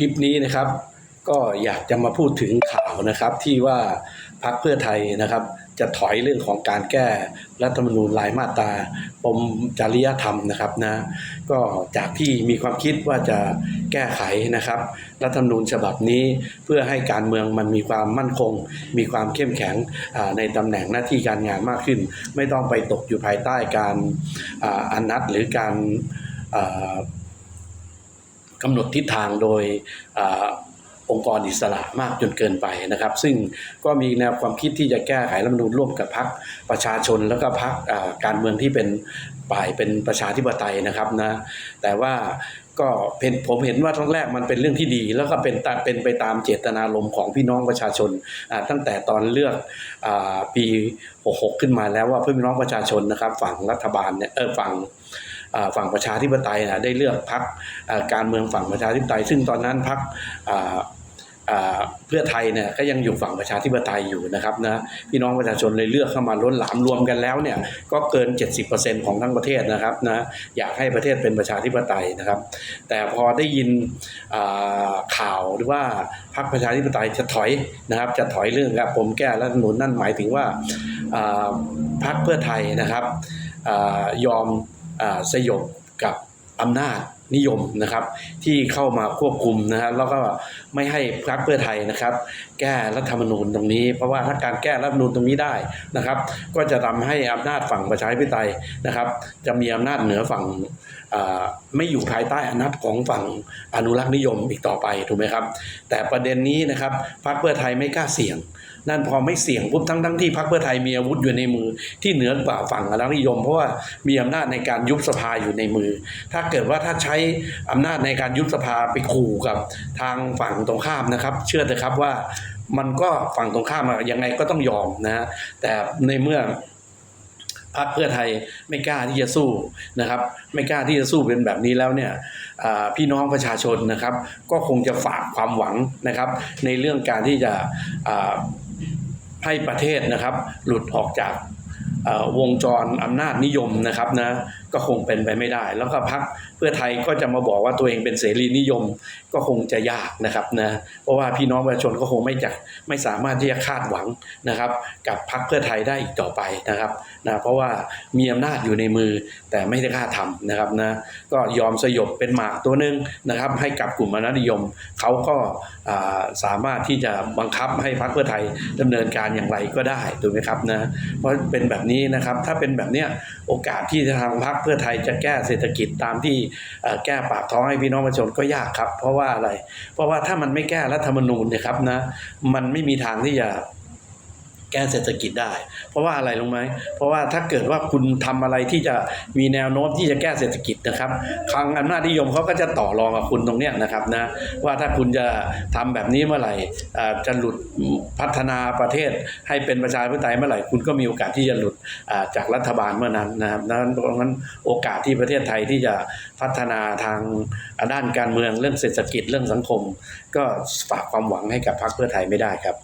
คลิปนี้นะครับ ก็อยากจะมาพูดถึงข่าวนะครับที่ว่าพรรคเพื่อไทยนะครับ จะถอยเรื่องของการแก้รัฐธรรมนูญรายมาตราปมจริยธรรมนะครับนะก็จากที่มีความคิดว่าจะแก้ไขนะครับ รัฐธรรมนูญฉบับนี้เพื่อให้การเมืองมันมีความมั่นคง มีความเข้มแข็งในตำแหน่งหน้าที่การงานมากขึ้น ไม่ต้องไปตกอยู่ภายใต้การออนัดหรือการ กำหนดทิศทางโดยองค์กรอิสระมากจนเกินไปนะครับ ซึ่งก็มีแนวความคิดที่จะแก้ไขรัฐธรรมนูญร่วมกับพรรคประชาชนแล้วก็พรรคการเมืองที่เป็นฝ่ายเป็นประชาธิปไตยนะครับนะแต่ว่า ก็เป็นผมเห็นว่าทั้งแรกมันเป็นเรื่องที่ดี แล้วก็เป็นเป็นไปตามเจตนารมณ์ของพี่น้องประชาชนตั้งแต่ตอนเลือกอปี 66 ขึ้นมาแล้วว่าเพื่อพี่น้องประชาชนนะครับฝั่งรัฐบาลเนี่ยเออฝั่งฝั่งประชาธิปไตยนะได้เลือกพักการเมืองฝั่งประชาธิปไตย ซึ่งตอนนั้นพัก เพื่อไทยเนี่ยก็ยังอยู่ฝั่งประชาธิปไตยอยู่นะครับนะพี่น้องประชาชนเลยเลือกเข้ามาล้นหลามรวมกันแล้วเนี่ยก็เกิน 70%ของทั้งประเทศนะครับนะอยากให้ประเทศเป็นประชาธิปไตยนะครับ แต่พอได้ยินข่าวหรือว่าพรรคประชาธิปไตยจะถอยนะครับ จะถอยเรื่องครับผมแก้รัฐธรรมนูญนั่นหมายถึงว่าพรรคเพื่อไทยนะครับอยอมอสยบกับอำนาจ นิยมนะครับ ที่เข้ามาควบคุมนะครับแล้วก็ไม่ให้พรรคเพื่อไทยนะครับ แก้รัฐธรรมนูญตรงนี้ เพราะว่าถ้าการแก้รัฐธรรมนูญตรงนี้ได้นะครับ ก็จะทำให้อำนาจฝั่งประชาธิปไตยนะครับ จะมีอำนาจเหนือฝั่งไม่อยู่ภายใต้อำนาจของฝั่งอนุรักษ์นิยมอีกต่อไปถูกไหมครับ แต่ประเด็นนี้นะครับพรรคเพื่อไทยไม่กล้าเสี่ยงนั่นพอไม่เสี่ยงปุ๊บทั้งทั้งที่พรรคเพื่อไทยมีอาวุธอยู่ในมือ ที่เหนือกว่าฝั่งอนุรักษ์นิยม เพราะว่ามีอำนาจในการยุบสภาอยู่ในมือ ถ้าเกิดว่าถ้าใช้อำนาจในการยุบสภาไปขู่กับทางฝั่งตรงข้ามนะครับ เชื่อเถอะครับว่ามันก็ฝั่งตรงข้ามยังไงก็ต้องยอมนะแต่ในเมื่อพรรคเพื่อไทยไม่กล้าที่จะสู้นะครับ ไม่กล้าที่จะสู้เป็นแบบนี้แล้วเนี่ยพี่น้องประชาชนนะครับ ก็คงจะฝากความหวังนะครับ ในเรื่องการที่จะให้ประเทศนะครับ หลุดออกจากวงจรอำนาจนิยมนะครับนะ ก็คงเป็นไปไม่ได้ แล้วก็พรรคเพื่อไทยก็จะมาบอกว่าตัวเองเป็นเสรีนิยมก็คงจะยากนะครับนะเพราะว่าพี่น้องประชาชนก็คงไม่จะไม่สามารถที่จะคาดหวังนะครับ กับพรรคเพื่อไทยได้อีกต่อไปนะครับนะเพราะว่ามีอำนาจอยู่ในมือแต่ไม่ได้กล้าทำนะครับนะก็ยอมสยบเป็นหมากตัวหนึ่งนะครับ ให้กับกลุ่มอนาจนิยมเขาก็อ่าสามารถที่จะบังคับให้พรรคเพื่อไทยดำเนินการอย่างไรก็ได้ถูกไหมครับนะเพราะเป็นแบบนี้นะครับถ้าเป็นแบบเนี้ยโอกาสที่จะทางพรรคเพื่อไทยจะแก้เศรษฐกิจตามที่แก้ปากท้องให้พี่น้องประชาชนก็ยากครับ เพราะว่าอะไร เพราะว่าถ้ามันไม่แก้รัฐธรรมนูญเนี่ยครับนะมันไม่มีทางที่จะ แก้เศรษฐกิจได้ เพราะว่าอะไรรู้ไหมเพราะว่าถ้าเกิดว่าคุณทำอะไรที่จะมีแนวโน้มที่จะแก้เศรษฐกิจนะครับคลังอำนาจนิยมเขาก็จะต่อรองกับคุณตรงเนี้ยนะครับนะว่าถ้าคุณจะทำแบบนี้เมื่อไหร่จะหลุดพัฒนาประเทศให้เป็นประชาธิปไตยเมื่อไหร่คุณก็มีโอกาสที่จะหลุดจากรัฐบาลเมื่อนั้นนะครับนั้นเพราะงั้นโอกาสที่ประเทศไทยที่จะพัฒนาทางด้านการเมืองเรื่องเศรษฐกิจเรื่องสังคม ก็ฝากความหวังให้กับพรรคเพื่อไทยไม่ได้ครับ